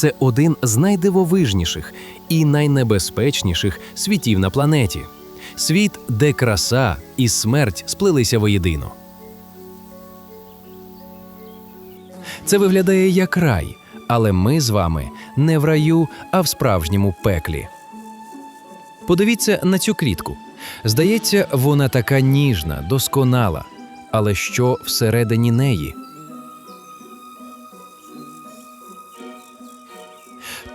це один з найдивовижніших і найнебезпечніших світів на планеті. Світ, де краса і смерть сплелися воєдино. Це виглядає як рай, але ми з вами не в раю, а в справжньому пеклі. Подивіться на цю квітку. Здається, вона така ніжна, досконала. Але що всередині неї?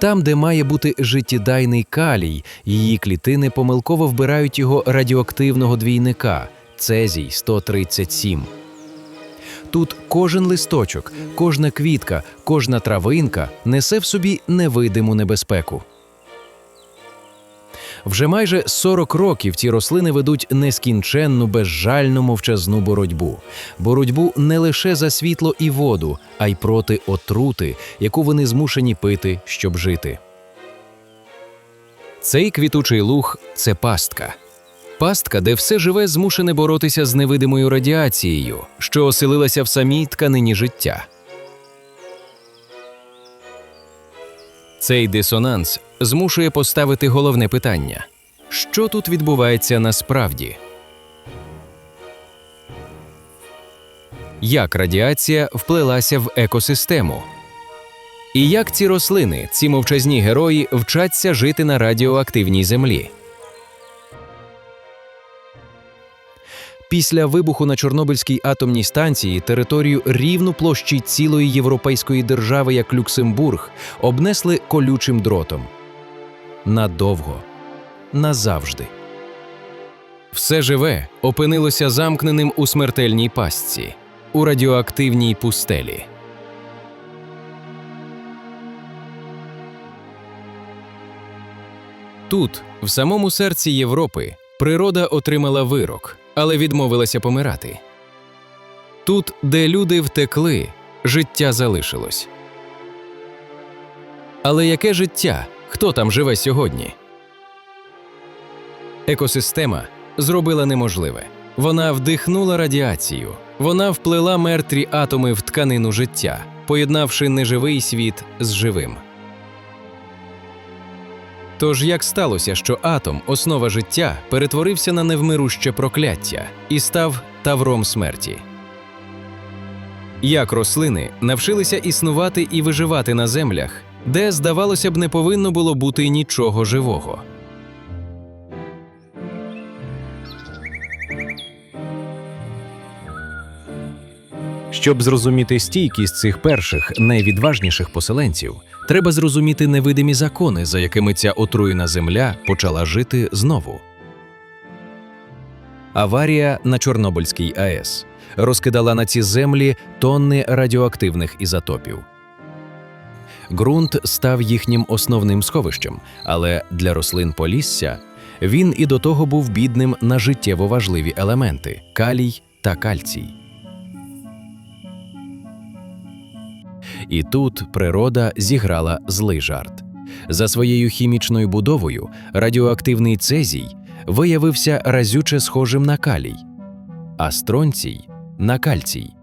Там, де має бути життєдайний калій, її клітини помилково вбирають його радіоактивного двійника цезій 137. Тут кожен листочок, кожна квітка, кожна травинка несе в собі невидиму небезпеку. Вже майже 40 років ці рослини ведуть нескінченну, безжальну мовчазну боротьбу. Боротьбу не лише за світло і воду, а й проти отрути, яку вони змушені пити, щоб жити. Цей квітучий луг це пастка. Пастка, де все живе змушене боротися з невидимою радіацією, що оселилася в самій тканині життя. Цей дисонанс змушує поставити головне питання: що тут відбувається насправді? Як радіація вплелася в екосистему? І як ці рослини, ці мовчазні герої, вчаться жити на радіоактивній землі? Після вибуху на Чорнобильській атомній станції територію рівну площі цілої європейської держави, як Люксембург, обнесли колючим дротом. Надовго, назавжди. Все живе опинилося замкненим у смертельній пастці, у радіоактивній пустелі. Тут, в самому серці Європи, природа отримала вирок, але відмовилася помирати. Тут, де люди втекли, життя залишилось. Але яке життя? Хто там живе сьогодні? Екосистема зробила неможливе. Вона вдихнула радіацію, вона вплела мертві атоми в тканину життя, поєднавши неживий світ з живим. Тож як сталося, що атом, основа життя, перетворився на невмируще прокляття і став тавром смерті? Як рослини навчилися існувати і виживати на землях, де, здавалося б, не повинно було бути нічого живого? Щоб зрозуміти стійкість цих перших найвідважніших поселенців, треба зрозуміти невидимі закони, за якими ця отруєна земля почала жити знову. Аварія на Чорнобильській АЕС розкидала на ці землі тонни радіоактивних ізотопів. Ґрунт став їхнім основним сховищем, але для рослин Полісся він і до того був бідним на життєво важливі елементи калій та кальцій. І тут природа зіграла злий жарт. За своєю хімічною будовою радіоактивний цезій виявився разюче схожим на калій, а стронцій на кальцій.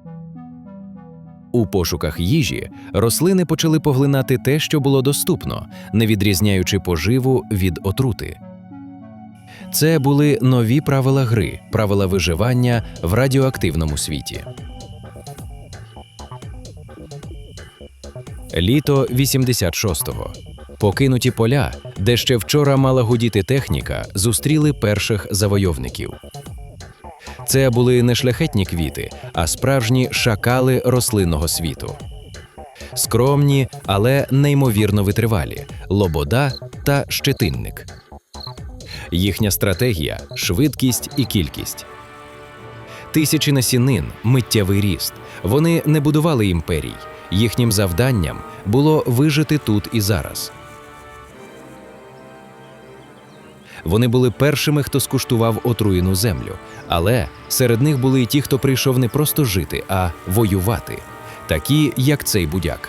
У пошуках їжі рослини почали поглинати те, що було доступно, не відрізняючи поживу від отрути. Це були нові правила гри, правила виживання в радіоактивному світі. Літо 86-го. Покинуті поля, де ще вчора мала гудіти техніка, зустріли перших завойовників. Це були не шляхетні квіти, а справжні шакали рослинного світу. Скромні, але неймовірно витривалі лобода та щетинник. Їхня стратегія швидкість і кількість. Тисячі насінин, миттєвий ріст. Вони не будували імперій. Їхнім завданням було вижити тут і зараз. Вони були першими, хто скуштував отруєну землю, але серед них були й ті, хто прийшов не просто жити, а воювати, такі, як цей будяк.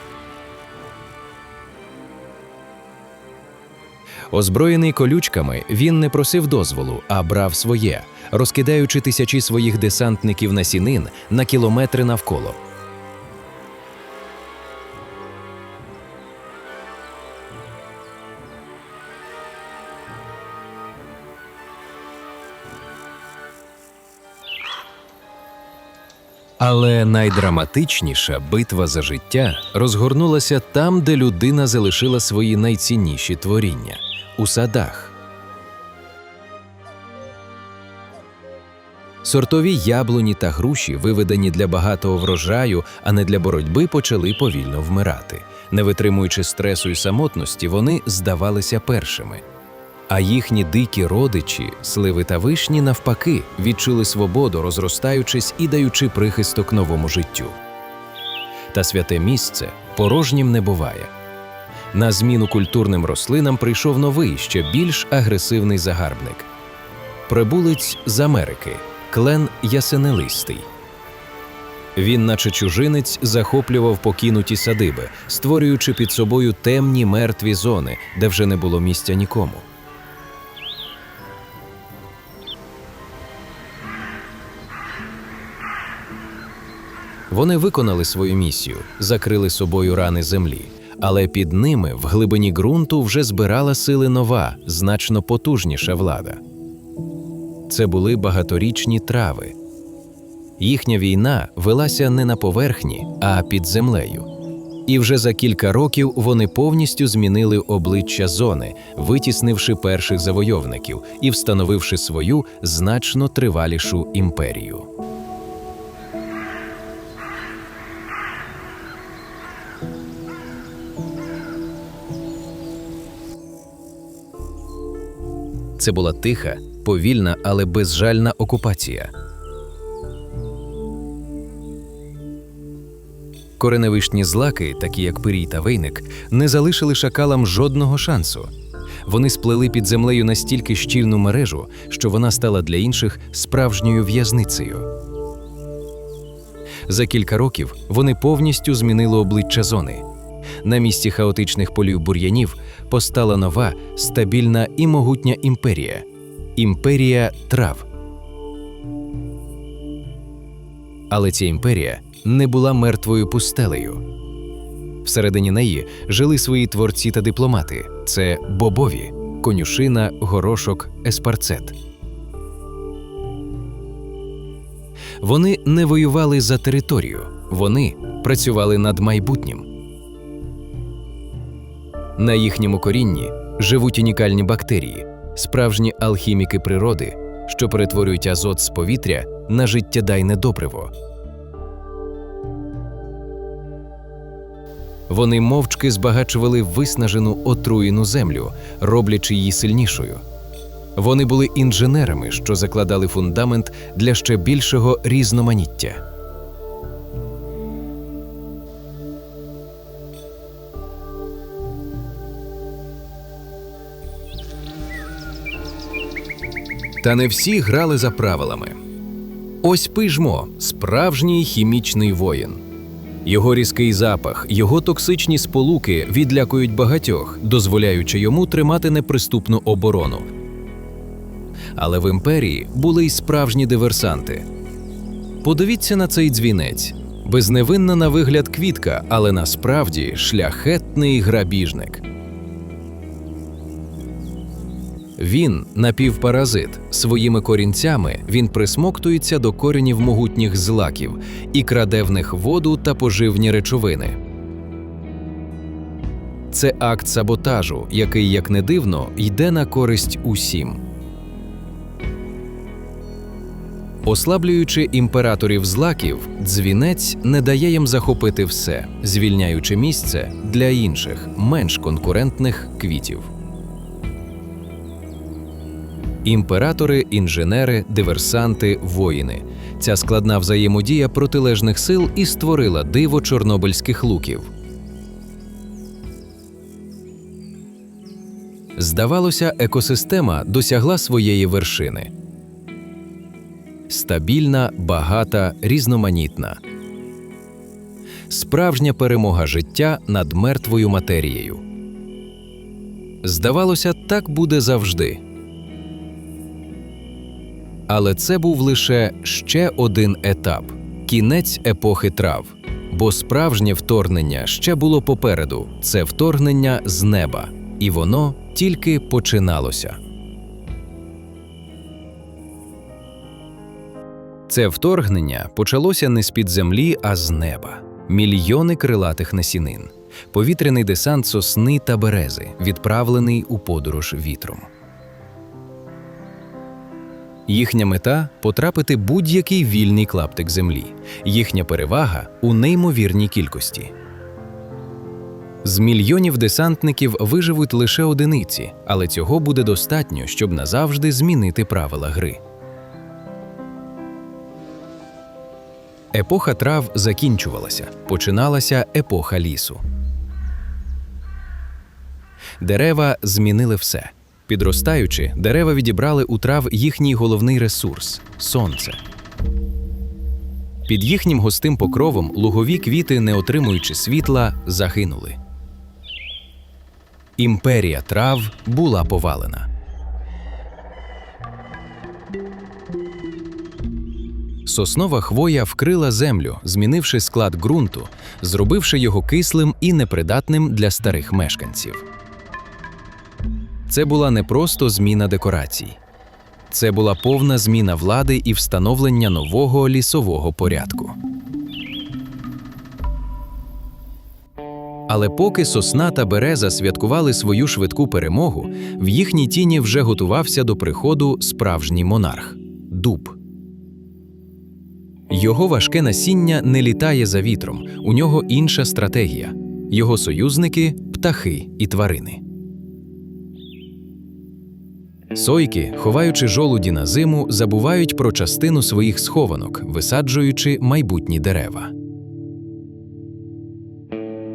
Озброєний колючками, він не просив дозволу, а брав своє, розкидаючи тисячі своїх десантників насінин на кілометри навколо. Але найдраматичніша битва за життя розгорнулася там, де людина залишила свої найцінніші творіння у садах. Сортові яблуні та груші, виведені для багатого врожаю, а не для боротьби, почали повільно вмирати. Не витримуючи стресу і самотності, вони здавалися першими. А їхні дикі родичі, сливи та вишні, навпаки, відчули свободу, розростаючись і даючи прихисток новому життю. Та святе місце порожнім не буває. На зміну культурним рослинам прийшов новий, ще більш агресивний загарбник прибулець з Америки, клен Ясенелистий. Він, наче чужинець, захоплював покинуті садиби, створюючи під собою темні мертві зони, де вже не було місця нікому. Вони виконали свою місію, закрили собою рани землі, але під ними, в глибині ґрунту, вже збирала сили нова, значно потужніша влада. Це були багаторічні трави. Їхня війна велася не на поверхні, а під землею. І вже за кілька років вони повністю змінили обличчя зони, витіснивши перших завойовників і встановивши свою значно тривалішу імперію. Це була тиха, повільна, але безжальна окупація. Кореневишні злаки, такі як пирій та вейник, не залишили шакалам жодного шансу. Вони сплели під землею настільки щільну мережу, що вона стала для інших справжньою в'язницею. За кілька років вони повністю змінили обличчя зони. На місці хаотичних полів бур'янів постала нова, стабільна і могутня імперія імперія трав. Але ця імперія не була мертвою пустелею. Всередині неї жили свої творці та дипломати це бобові, конюшина, горошок, еспарцет. Вони не воювали за територію, вони працювали над майбутнім. На їхньому корінні живуть унікальні бактерії, справжні алхіміки природи, що перетворюють азот з повітря на життєдайне добриво. Вони мовчки збагачували виснажену отруєну землю, роблячи її сильнішою. Вони були інженерами, що закладали фундамент для ще більшого різноманіття. Та не всі грали за правилами. Ось пижмо справжній хімічний воїн. Його різкий запах, його токсичні сполуки відлякують багатьох, дозволяючи йому тримати неприступну оборону. Але в імперії були й справжні диверсанти. Подивіться на цей дзвінець безневинна на вигляд квітка, але насправді шляхетний грабіжник. Він напівпаразит. Своїми корінцями він присмоктується до коренів могутніх злаків і краде в них воду та поживні речовини. Це акт саботажу, який, як не дивно, йде на користь усім. Ослаблюючи імператорів злаків, дзвінець не дає їм захопити все, звільняючи місце для інших, менш конкурентних квітів. Імператори, інженери, диверсанти, воїни. Ця складна взаємодія протилежних сил і створила диво чорнобильських луків. Здавалося, екосистема досягла своєї вершини. Стабільна, багата, різноманітна. Справжня перемога життя над мертвою матерією. Здавалося, так буде завжди. Але це був лише ще один етап кінець епохи трав. Бо справжнє вторгнення ще було попереду це вторгнення з неба, і воно тільки починалося. Це вторгнення почалося не з-під землі, а з неба. Мільйони крилатих насінин, повітряний десант сосни та берези, відправлений у подорож вітром. Їхня мета потрапити будь-який вільний клаптик землі. Їхня перевага у неймовірній кількості. З мільйонів десантників виживуть лише одиниці, але цього буде достатньо, щоб назавжди змінити правила гри. Епоха трав закінчувалася, починалася епоха лісу. Дерева змінили все. Підростаючи, дерева відібрали у трав їхній головний ресурс сонце. Під їхнім густим покровом лугові квіти, не отримуючи світла, загинули. Імперія трав була повалена. Соснова хвоя вкрила землю, змінивши склад ґрунту, зробивши його кислим і непридатним для старих мешканців. Це була не просто зміна декорацій, це була повна зміна влади і встановлення нового лісового порядку. Але поки сосна та береза святкували свою швидку перемогу, в їхній тіні вже готувався до приходу справжній монарх дуб. Його важке насіння не літає за вітром, у нього інша стратегія. Його союзники птахи і тварини. Сойки, ховаючи жолуді на зиму, забувають про частину своїх схованок, висаджуючи майбутні дерева.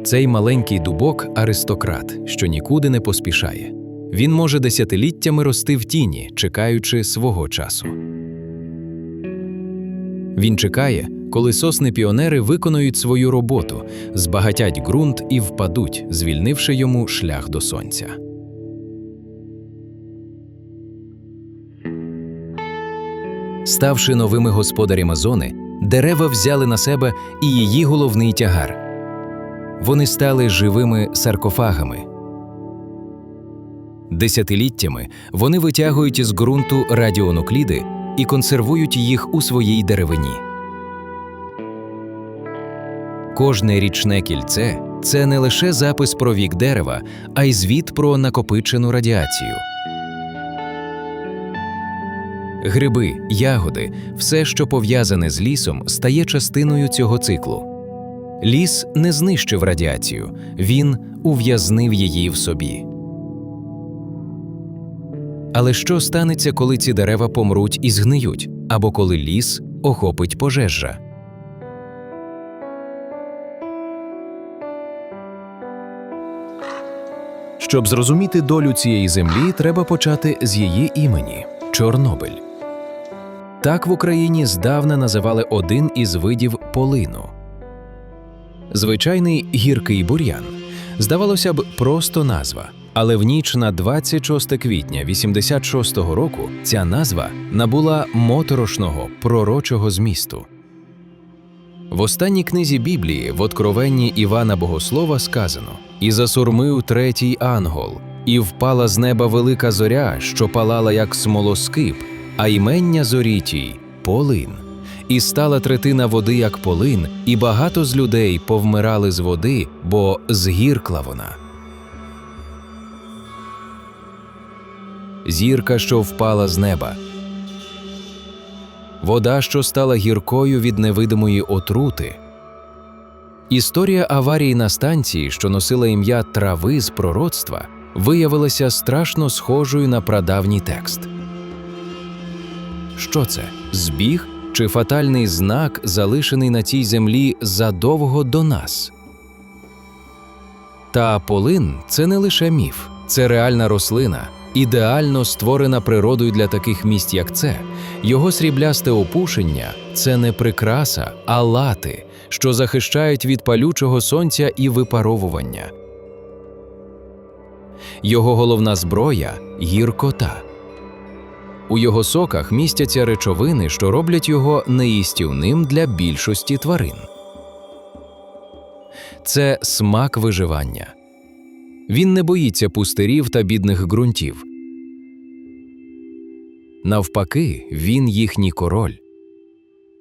Цей маленький дубок аристократ, що нікуди не поспішає. Він може десятиліттями рости в тіні, чекаючи свого часу. Він чекає, коли сосни піонери виконують свою роботу, збагатять ґрунт і впадуть, звільнивши йому шлях до сонця. Ставши новими господарями зони, дерева взяли на себе і її головний тягар. Вони стали живими саркофагами. Десятиліттями вони витягують із ґрунту радіонукліди і консервують їх у своїй деревині. Кожне річне кільце це не лише запис про вік дерева, а й звіт про накопичену радіацію. Гриби, ягоди, все, що пов'язане з лісом, стає частиною цього циклу. Ліс не знищив радіацію, він ув'язнив її в собі. Але що станеться, коли ці дерева помруть і згниють, або коли ліс охопить пожежа? Щоб зрозуміти долю цієї землі, треба почати з її імені Чорнобиль. Так в Україні здавна називали один із видів полину. Звичайний гіркий бур'ян. Здавалося б, просто назва. Але в ніч на 26 квітня 86-го року ця назва набула моторошного пророчого змісту. В останній книзі Біблії в Откровенні Івана Богослова сказано: І засурмив третій ангел, і впала з неба велика зоря, що палала як смолоскип, а імення зорі тій – полин. І стала третина води, як полин, і багато з людей повмирали з води, бо згіркла вона. Зірка, що впала з неба. Вода, що стала гіркою від невидимої отрути. Історія аварії на станції, що носила ім'я трави з пророцтва, виявилася страшно схожою на прадавній текст. Що це? Збіг чи фатальний знак, залишений на цій землі задовго до нас? Та полин це не лише міф, це реальна рослина, ідеально створена природою для таких місць, як це. Його сріблясте опушення це не прикраса, а лати, що захищають від палючого сонця і випаровування. Його головна зброя гіркота. У його соках містяться речовини, що роблять його неїстівним для більшості тварин. Це смак виживання. Він не боїться пустирів та бідних ґрунтів. Навпаки, він їхній король.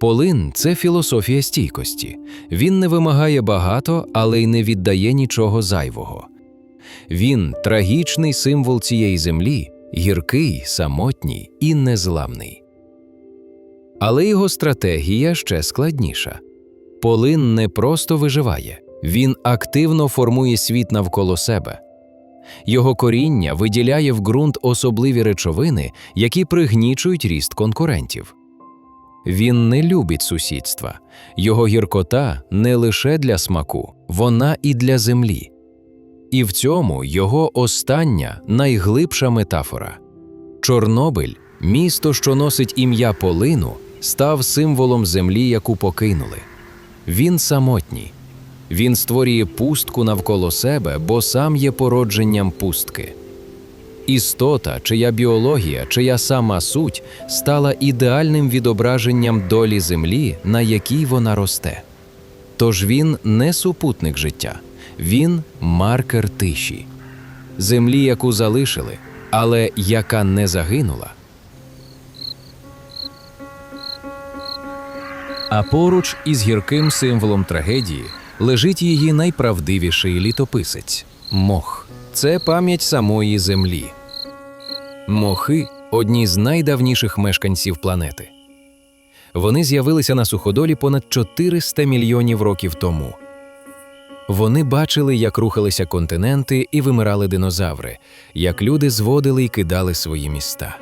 Полин це філософія стійкості. Він не вимагає багато, але й не віддає нічого зайвого. Він трагічний символ цієї землі, гіркий, самотній і незламний. Але його стратегія ще складніша. Полин не просто виживає, він активно формує світ навколо себе. Його коріння виділяє в ґрунт особливі речовини, які пригнічують ріст конкурентів. Він не любить сусідства. Його гіркота не лише для смаку, вона і для землі. І в цьому його остання найглибша метафора. Чорнобиль, місто, що носить ім'я Полину, став символом землі, яку покинули. Він самотній. Він створює пустку навколо себе, бо сам є породженням пустки. Істота, чия біологія, чия сама суть стала ідеальним відображенням долі землі, на якій вона росте. Тож він не супутник життя, він маркер тиші, землі, яку залишили, але яка не загинула. А поруч із гірким символом трагедії лежить її найправдивіший літописець мох. Це пам'ять самої землі. Мохи одні з найдавніших мешканців планети. Вони з'явилися на суходолі понад 400 мільйонів років тому. Вони бачили, як рухалися континенти і вимирали динозаври, як люди зводили і кидали свої міста.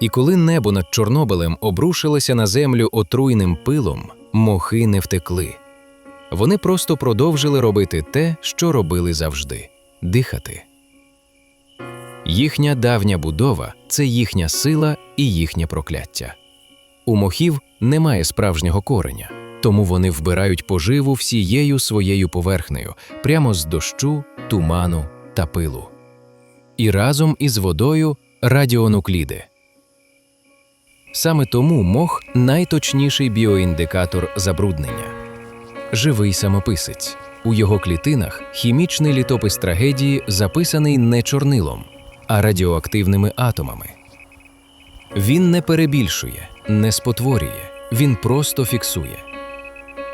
І коли небо над Чорнобилем обрушилося на землю отруйним пилом, мохи не втекли. Вони просто продовжили робити те, що робили завжди дихати. Їхня давня будова це їхня сила і їхнє прокляття. У мохів немає справжнього кореня, тому вони вбирають поживу всією своєю поверхнею, прямо з дощу, туману та пилу. І разом із водою радіонукліди. Саме тому мох найточніший біоіндикатор забруднення. Живий самописець. У його клітинах хімічний літопис трагедії записаний не чорнилом, а радіоактивними атомами. Він не перебільшує, не спотворює, він просто фіксує.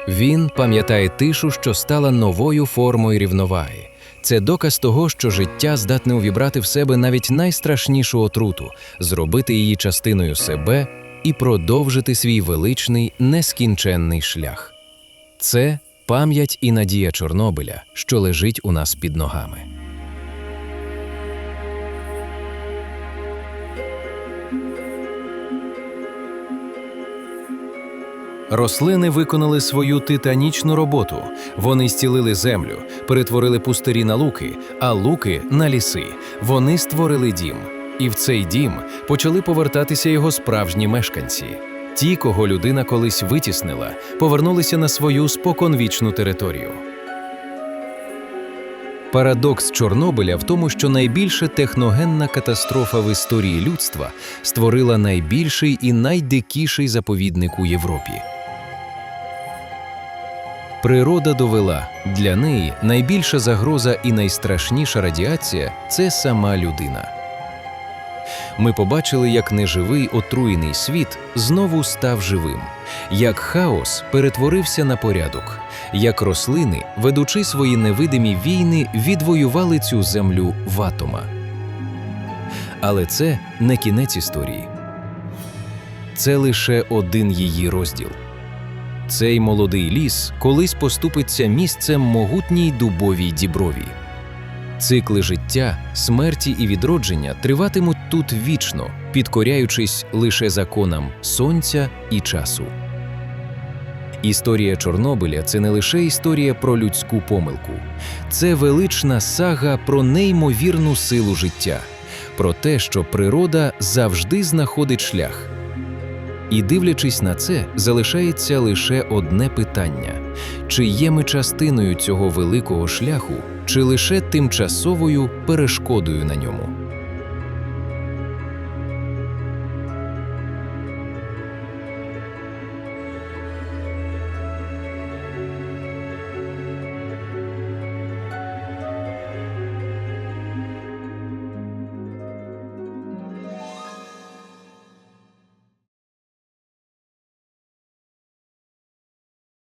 Він пам'ятає тишу, що стала новою формою рівноваги. Це доказ того, що життя здатне увібрати в себе навіть найстрашнішу отруту, зробити її частиною себе і продовжити свій величний нескінченний шлях. Це пам'ять і надія Чорнобиля, що лежить у нас під ногами. Рослини виконали свою титанічну роботу. Вони зцілили землю, перетворили пустирі на луки, а луки на ліси. Вони створили дім. І в цей дім почали повертатися його справжні мешканці. Ті, кого людина колись витіснила, повернулися на свою споконвічну територію. Парадокс Чорнобиля в тому, що найбільша техногенна катастрофа в історії людства створила найбільший і найдикіший заповідник у Європі. Природа довела для неї найбільша загроза і найстрашніша радіація це сама людина. Ми побачили, як неживий отруєний світ знову став живим, як хаос перетворився на порядок, як рослини, ведучи свої невидимі війни, відвоювали цю землю в атома. Але це не кінець історії. Це лише один її розділ. Цей молодий ліс колись поступиться місцем могутній дубовій діброві. Цикли життя, смерті і відродження триватимуть тут вічно, підкоряючись лише законам сонця і часу. Історія Чорнобиля це не лише історія про людську помилку, це велична сага про неймовірну силу життя, про те, що природа завжди знаходить шлях. І дивлячись на це, залишається лише одне питання: чи є ми частиною цього великого шляху, чи лише тимчасовою перешкодою на ньому?